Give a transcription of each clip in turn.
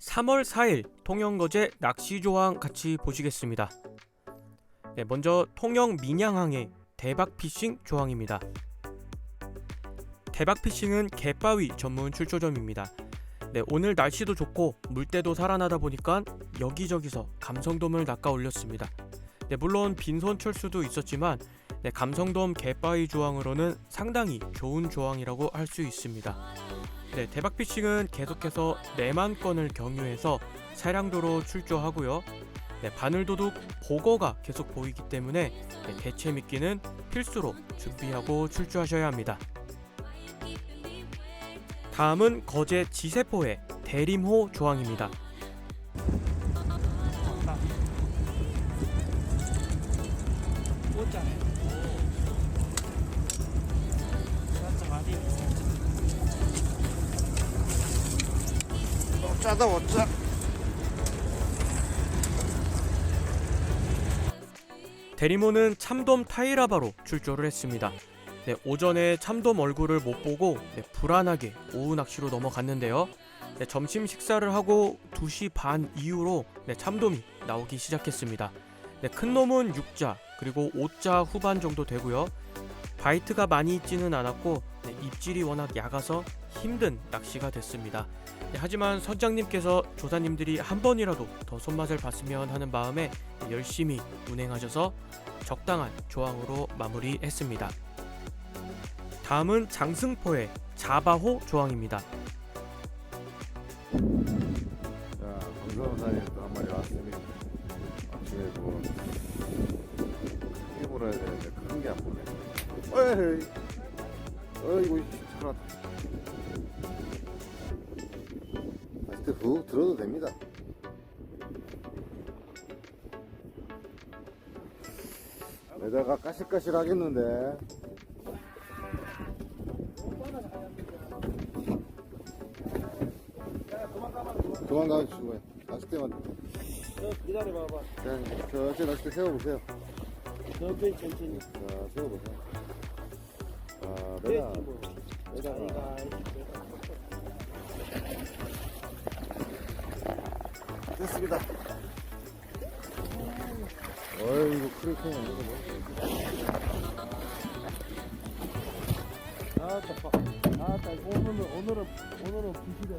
3월 4일 통영거제 낚시 조항 같이 보시겠습니다. 네, 먼저 통영 민양항의 대박 피싱 조항입니다. 대박 피싱은 갯바위 전문 출조점입니다. 네, 오늘 날씨도 좋고 물때도 살아나다 보니까 여기저기서 감성돔을 낚아 올렸습니다. 네, 물론 빈손 철수도 있었지만 네, 감성돔 갯바위 조항으로는 상당히 좋은 조항이라고 할 수 있습니다. 네, 대박 피싱은 계속해서 4만 건을 경유해서 차량도로 출조하고요. 네, 바늘도둑 보거가 계속 보이기 때문에 네, 대체 미끼는 필수로 준비하고 출조하셔야 합니다. 다음은 거제 지세포의 대림호 조항입니다. 꽃자네. 짜다 못짜. 대리모는 참돔 타이라바로 출조를 했습니다. 네, 오전에 참돔 얼굴을 못 보고 네, 불안하게 오후 낚시로 넘어갔는데요. 네, 점심 식사를 하고 2시 반 이후로 네, 참돔이 나오기 시작했습니다. 네, 큰 놈은 6자 그리고 5자 후반 정도 되고요. 바이트가 많이 있지는 않았고 네, 입질이 워낙 약아서 힘든 낚시가 됐습니다. 네, 하지만 선장님께서 조사님들이 한 번이라도 더 손맛을 봤으면 하는 마음에 열심히 운행하셔서 적당한 조항으로 마무리했습니다. 다음은 장승포의 자바호 조항입니다. 자, 감성산에 또한 마리 왔습니다. 아침에 뭐 힘으로 해야 되는데 큰 게 안 보네. 어이, 어이구, 차라. 다시 훅 들어도 됩니다. 매다가 까실까실 하겠는데. 도망가면 죽어요. 낚싯대만. 저 기다려봐봐. 자, 저한테 낚싯대 세워보세요. 천천히 천천히. 자, 세워보세요. 아, 네, 매다, 뭐. 매다가. 됐습니다. 어이구, 크리킹 아니고 뭐. 아, tappa. 아, 딱 오늘은 오늘은 오늘은 부실이.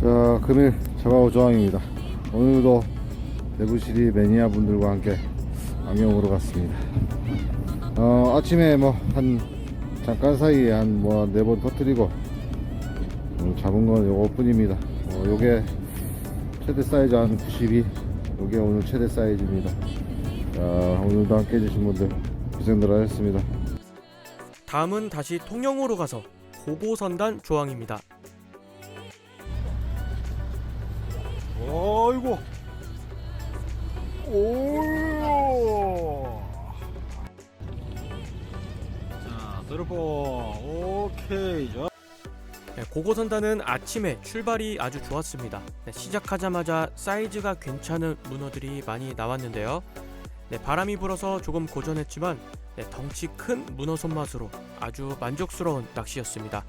자, 금일 잡아오 조항입니다. 오늘도 대구시리 매니아 분들과 함께 안경으로 갔습니다. 어, 아침에 뭐, 한, 잠깐 사이에 한 뭐, 네 번 터뜨리고, 잡은 건 요거뿐입니다. 어, 요게 최대 사이즈 한 92, 요게 오늘 최대 사이즈입니다. 자, 오늘도 함께 해주신 분들 고생들 하셨습니다. 다음은 다시 통영으로 가서 고고선단 조항입니다. 어이구. 오. 자, 들어보. 오케이. 자. 네, 고고선단은 아침에 출발이 아주 좋았습니다. 네, 시작하자마자 사이즈가 괜찮은 문어들이 많이 나왔는데요. 네, 바람이 불어서 조금 고전했지만 네, 덩치 큰 문어 손맛으로 아주 만족스러운 낚시였습니다.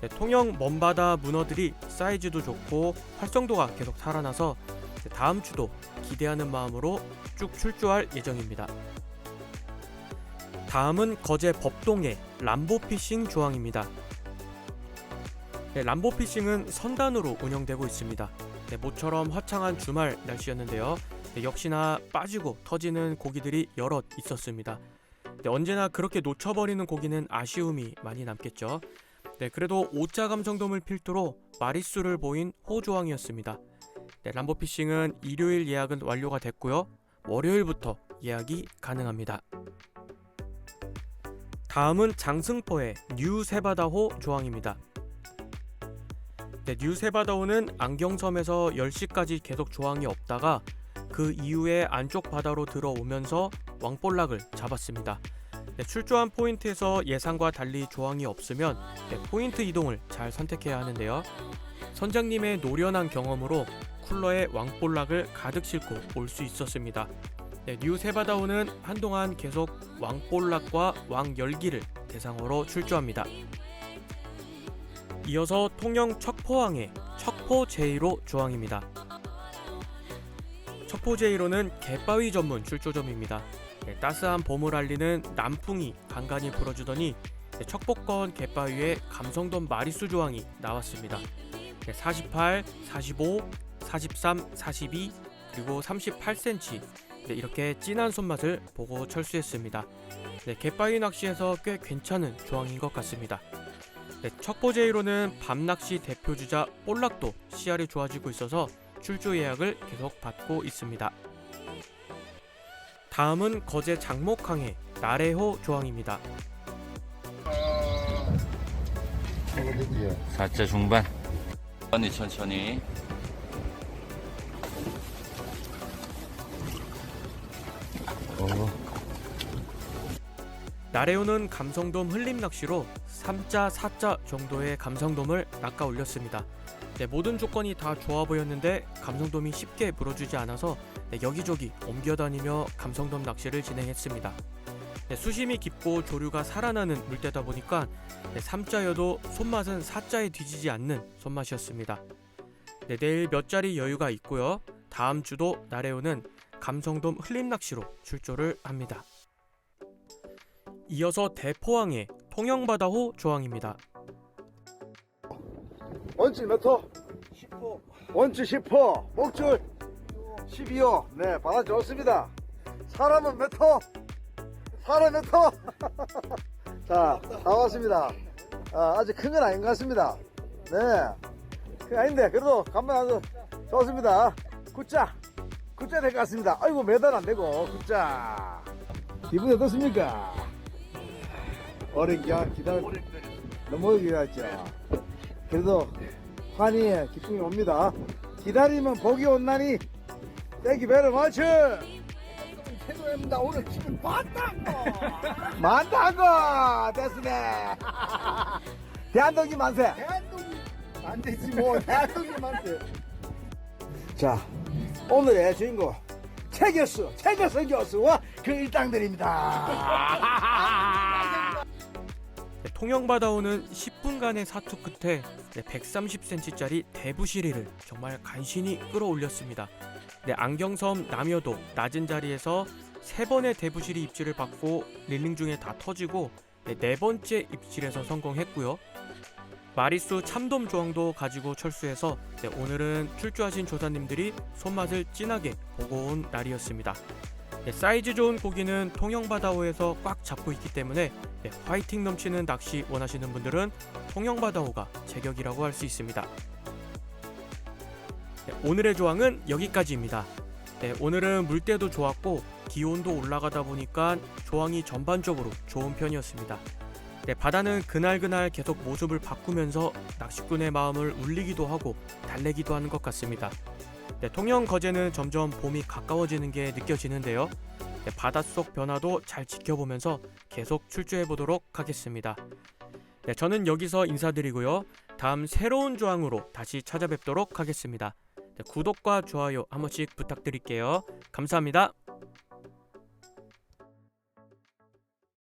네, 통영 먼바다 문어들이 사이즈도 좋고 활성도가 계속 살아나서 네, 다음 주도 기대하는 마음으로 쭉 출조할 예정입니다. 다음은 거제 법동의 람보 피싱 조항입니다. 네, 람보 피싱은 선단으로 운영되고 있습니다. 네, 모처럼 화창한 주말 날씨였는데요. 네, 역시나 빠지고 터지는 고기들이 여럿 있었습니다. 네, 언제나 그렇게 놓쳐버리는 고기는 아쉬움이 많이 남겠죠. 네, 그래도 오자 감성돔을 필두로 마리수를 보인 호조항이었습니다. 네, 람보 피싱은 일요일 예약은 완료가 됐고요. 월요일부터 예약이 가능합니다. 다음은 장승포의 뉴 세바다호 조항입니다. 네, 뉴 세바다호는 안경섬에서 10시까지 계속 조항이 없다가 그 이후에 안쪽 바다로 들어오면서 왕볼락을 잡았습니다. 네, 출조한 포인트에서 예상과 달리 조항이 없으면 네, 포인트 이동을 잘 선택해야 하는데요. 선장님의 노련한 경험으로 쿨러에 왕볼락을 가득 싣고 올 수 있었습니다. 네, 뉴 세바다호는 한동안 계속 왕볼락과 왕열기를 대상으로 출조합니다. 이어서 통영 척포항의 척포 제1호 조항입니다. 척포 제1호는 갯바위 전문 출조점입니다. 네, 따스한 봄을 알리는 남풍이 간간히 불어주더니 네, 척포권 갯바위에 감성돔 마리수 조항이 나왔습니다. 네, 48, 45, 43, 42 그리고 38cm 네, 이렇게 진한 손맛을 보고 철수했습니다. 네, 갯바위 낚시에서 꽤 괜찮은 조항인 것 같습니다. 네, 척보제이로는 밤낚시 대표주자 볼락도 씨알이 좋아지고 있어서 출조 예약을 계속 받고 있습니다. 다음은 거제 장목항의 나래호 조항입니다. 사자 중반. 천천히 천천히. 어, 나래호는 감성돔 흘림 낚시로 3자, 4자 정도의 감성돔을 낚아 올렸습니다. 네, 모든 조건이 다 좋아 보였는데 감성돔이 쉽게 물어주지 않아서 네, 여기저기 옮겨다니며 감성돔 낚시를 진행했습니다. 네, 수심이 깊고 조류가 살아나는 물때다 보니까 네, 3자여도 손맛은 4자에 뒤지지 않는 손맛이었습니다. 네, 내일 몇 자리 여유가 있고요. 다음 주도 나래호는 감성돔 흘림 낚시로 출조를 합니다. 이어서 대포항의 통영바다호 조항입니다. 원치 몇 호? 10호. 원치 10호. 목줄. 12호. 네 바다 좋습니다. 사람은 몇 호? 사람 몇 호? 자, 다 왔습니다. 아, 아직 큰 건 아닌 것 같습니다. 네. 그게 아닌데 그래도 간만 아주 좋습니다. 굿자. 굿자 될 것 같습니다. 아이고 매달 안 되고 굿자. 기분이 어떻습니까? 오래 기 기다려 너무 오래 기다렸죠 그래도 환희의 기쁨이 옵니다. 기다리면 복이 온나니 떼기 배를 맞춰. 최고입니다. 오늘 기분 많다고. 많다고 됐으네. 대한독이 만세. 대한독이 안 되지 뭐 대한독이 만세. 자 오늘의 주인공 최교수 최교수 교수와 그 일당들입니다. 네, 통영바다호는 10분간의 사투 끝에 130cm짜리 대부시리를 정말 간신히 끌어올렸습니다. 네, 안경섬 남여도 낮은 자리에서 세 번의 대부시리 입질을 받고 릴링 중에 다 터지고 네, 네 번째 입질에서 성공했고요. 마리수 참돔 조항도 가지고 철수해서 네, 오늘은 출조하신 조사님들이 손맛을 진하게 보고 온 날이었습니다. 네, 사이즈 좋은 고기는 통영바다호에서 꽉 잡고 있기 때문에 네, 화이팅 넘치는 낚시 원하시는 분들은 통영바다호가 제격이라고 할 수 있습니다. 네, 오늘의 조항은 여기까지입니다. 네, 오늘은 물때도 좋았고 기온도 올라가다 보니까 조항이 전반적으로 좋은 편이었습니다. 네, 바다는 그날그날 계속 모습을 바꾸면서 낚시꾼의 마음을 울리기도 하고 달래기도 하는 것 같습니다. 네, 통영 거제는 점점 봄이 가까워지는 게 느껴지는데요. 네, 바닷속 변화도 잘 지켜보면서 계속 출조해 보도록 하겠습니다. 네, 저는 여기서 인사드리고요. 다음 새로운 조항으로 다시 찾아뵙도록 하겠습니다. 네, 구독과 좋아요 한 번씩 부탁드릴게요. 감사합니다.